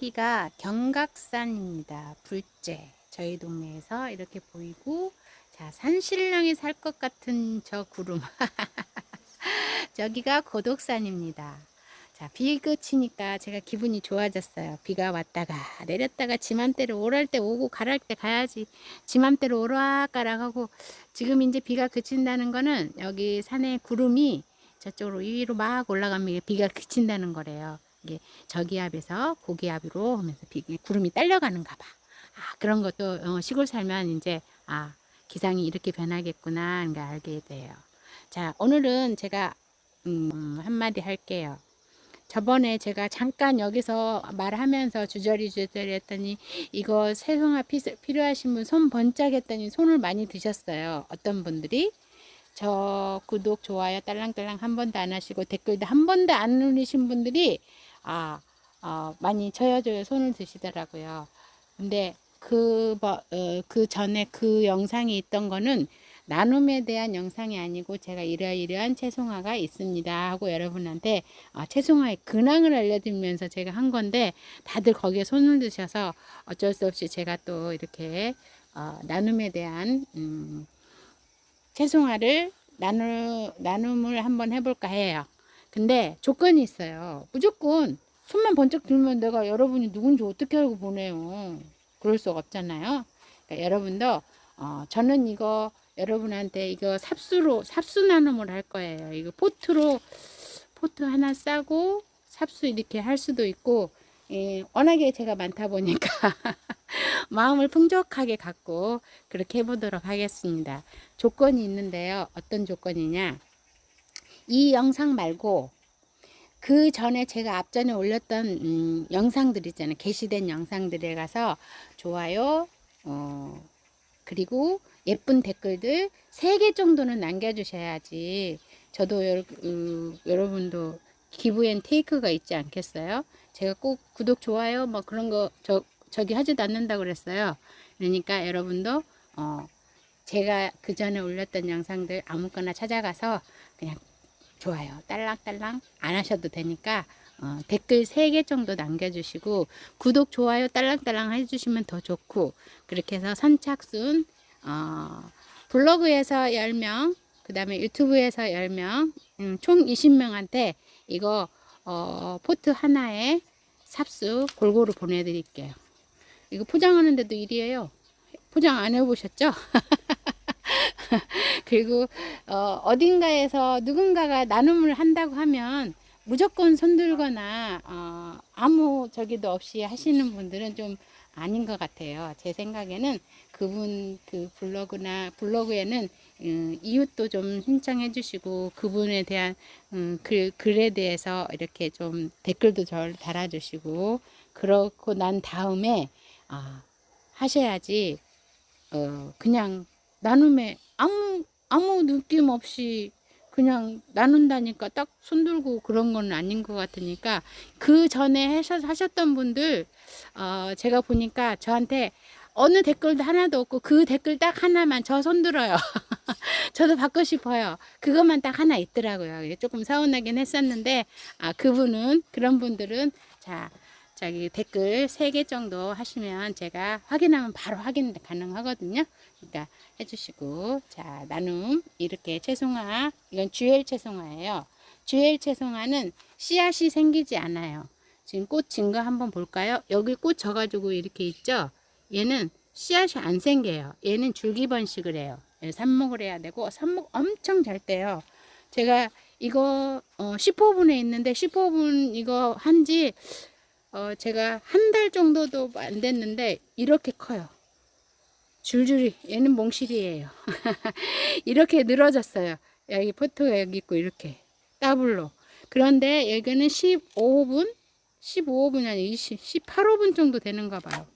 여기가 경각산입니다. 불제. 저희 동네에서 이렇게 보이고, 자, 산신령이 살 것 같은 저 구름. 저기가 고독산입니다. 자, 비 그치니까 제가 기분이 좋아졌어요. 비가 왔다가 내렸다가 지맘대로 오랄 때 오고 가랄 때 가야지. 지맘대로 오락가락하고 지금 이제 비가 그친다는 거는 여기 산에 구름이 저쪽으로 위로 막 올라가면 비가 그친다는 거래요. 이게 저기압에서 고기압으로 하면서 비, 구름이 딸려가는가 봐. 아, 그런 것도 어, 시골 살면 이제 아, 기상이 이렇게 변하겠구나 걸 알게 돼요. 자, 오늘은 제가 음, 한마디 할게요. 저번에 제가 잠깐 여기서 말하면서 주저리 주저리 했더니 이거 세송화 피- 필요하신 분 손 번쩍 했더니 손을 많이 드셨어요. 어떤 분들이 저 구독, 좋아요, 딸랑딸랑 한 번도 안 하시고 댓글도 한 번도 안 누르신 분들이 아, 어, 많이 저여줘요 손을 드시더라고요. 근데 그, 뭐, 어, 그 전에 그 영상이 있던 거는 나눔에 대한 영상이 아니고 제가 이러이러한 채송화가 있습니다 하고 여러분한테 어, 채송화의 근황을 알려드리면서 제가 한 건데 다들 거기에 손을 드셔서 어쩔 수 없이 제가 또 이렇게 어, 나눔에 대한 음, 채송화를 나누, 나눔을 한번 해볼까 해요. 근데 조건이 있어요. 무조건 손만 번쩍 들면 내가 여러분이 누군지 어떻게 알고 보내요. 그럴 수가 없잖아요. 그러니까 여러분도 어, 저는 이거 여러분한테 이거 삽수로 삽수 나눔을 할 거예요. 이거 포트로 포트 하나 싸고 삽수 이렇게 할 수도 있고 예, 워낙에 제가 많다 보니까 마음을 풍족하게 갖고 그렇게 해보도록 하겠습니다. 조건이 있는데요. 어떤 조건이냐? 이 영상 말고 그 전에 제가 앞전에 올렸던 음, 영상들 있잖아요. 게시된 영상들에 가서 좋아요, 어, 그리고 예쁜 댓글들 세 개 정도는 남겨주셔야지 저도 여러, 음, 여러분도 기부앤 테이크가 있지 않겠어요? 제가 꼭 구독, 좋아요, 뭐 그런 거 저, 저기 하지도 않는다 그랬어요. 그러니까 여러분도 어, 제가 그 전에 올렸던 영상들 아무거나 찾아가서 그냥 좋아요, 딸랑딸랑 안 하셔도 되니까 어, 댓글 3개 정도 남겨주시고 구독, 좋아요, 딸랑딸랑 해주시면 더 좋고 그렇게 해서 선착순 어, 블로그에서 10명 그 다음에 유튜브에서 10명 음, 총 20명한테 이거 어, 포트 하나에 삽수 골고루 보내드릴게요. 이거 포장하는데도 일이에요. 포장 안 해보셨죠? 그리고 어, 어딘가에서 누군가가 나눔을 한다고 하면 무조건 손들거나 어, 아무 저기도 없이 하시는 분들은 좀 아닌 것 같아요. 제 생각에는 그분 그 블로그나 블로그에는 음, 이웃도 좀 신청해 주시고 그분에 대한 음, 글, 글에 대해서 이렇게 좀 댓글도 절 달아주시고 그렇고 난 다음에 아, 하셔야지 어, 그냥 나눔에 아무 아무 느낌 없이 그냥 나눈다니까 딱 손들고 그런 건 아닌 것 같으니까 그 전에 하셨, 하셨던 분들 어, 제가 보니까 저한테 어느 댓글도 하나도 없고 그 댓글 딱 하나만 저 손들어요. 저도 받고 싶어요. 그것만 딱 하나 있더라고요. 조금 서운하긴 했었는데 아 그분은 그런 분들은 자 저기 댓글 3개 정도 하시면 제가 확인하면 바로 확인 가능하거든요. 그러니까 해주시고 자 나눔 이렇게 채송화 이건 주엘 채송화예요. 주엘 채송화는 씨앗이 생기지 않아요. 지금 꽃 진 거 한번 볼까요? 여기 꽃 져가지고 이렇게 있죠. 얘는 씨앗이 안 생겨요. 얘는 줄기 번식을 해요. 얘 삽목을 해야 되고 삽목 엄청 잘 떼요. 제가 이거 어, 15분에 있는데 15분 이거 한지 어, 제가 한 달 정도도 안 됐는데 이렇게 커요. 줄줄이 얘는 몽실이에요. 이렇게 늘어졌어요. 여기 포토가 여기 있고 이렇게 더블로. 그런데 여기는 15분, 15분이 아니 20, 18호분 정도 되는가 봐요.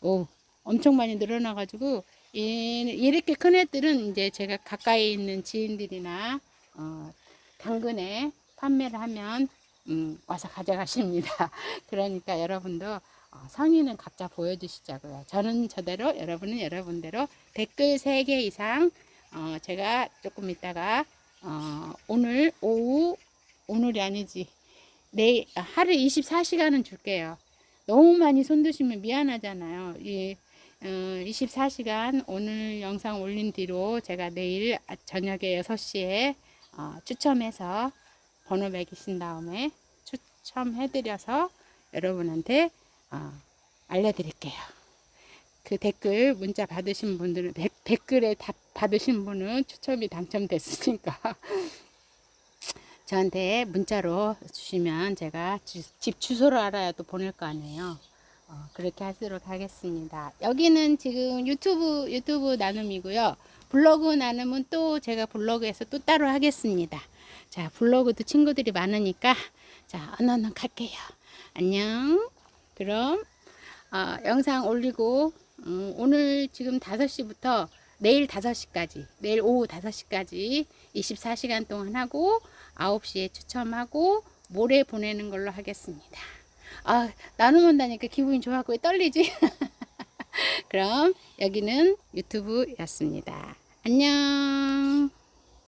오, 엄청 많이 늘어나가지고 얘, 이렇게 큰 애들은 이제 제가 가까이 있는 지인들이나 어, 당근에 판매를 하면 음, 와서 가져가십니다. 그러니까 여러분도 어, 성의는 각자 보여주시자고요. 저는 저대로, 여러분은 여러분대로 댓글 3개 이상 어, 제가 조금 있다가 어, 오늘 오후 오늘이 아니지 내일 아, 하루 24시간은 줄게요. 너무 많이 손드시면 미안하잖아요. 이 어, 24시간 오늘 영상 올린 뒤로 제가 내일 아- 저녁에 6시에 어, 추첨해서 번호 매기신 다음에 추첨해드려서 여러분한테 어, 알려드릴게요. 그 댓글 문자 받으신 분들은 댓- 댓글에 답 받으신 분은 추첨이 당첨됐으니까 저한테 문자로 주시면 제가 주- 집 주소를 알아야 또 보낼 거 아니에요. 어, 그렇게 하도록 하겠습니다. 여기는 지금 유튜브 유튜브 나눔이고요. 블로그 나눔은 또 제가 블로그에서 또 따로 하겠습니다. 자, 블로그도 친구들이 많으니까 자, 언언언 갈게요. 안녕. 그럼 어, 영상 올리고 음, 오늘 지금 5시부터 내일 5시까지 내일 오후 5시까지 24시간 동안 하고 9시에 추첨하고 모레 보내는 걸로 하겠습니다. 아, 나눔한다니까 기분이 좋아갖고 왜 떨리지? 그럼 여기는 유튜브였습니다. 안녕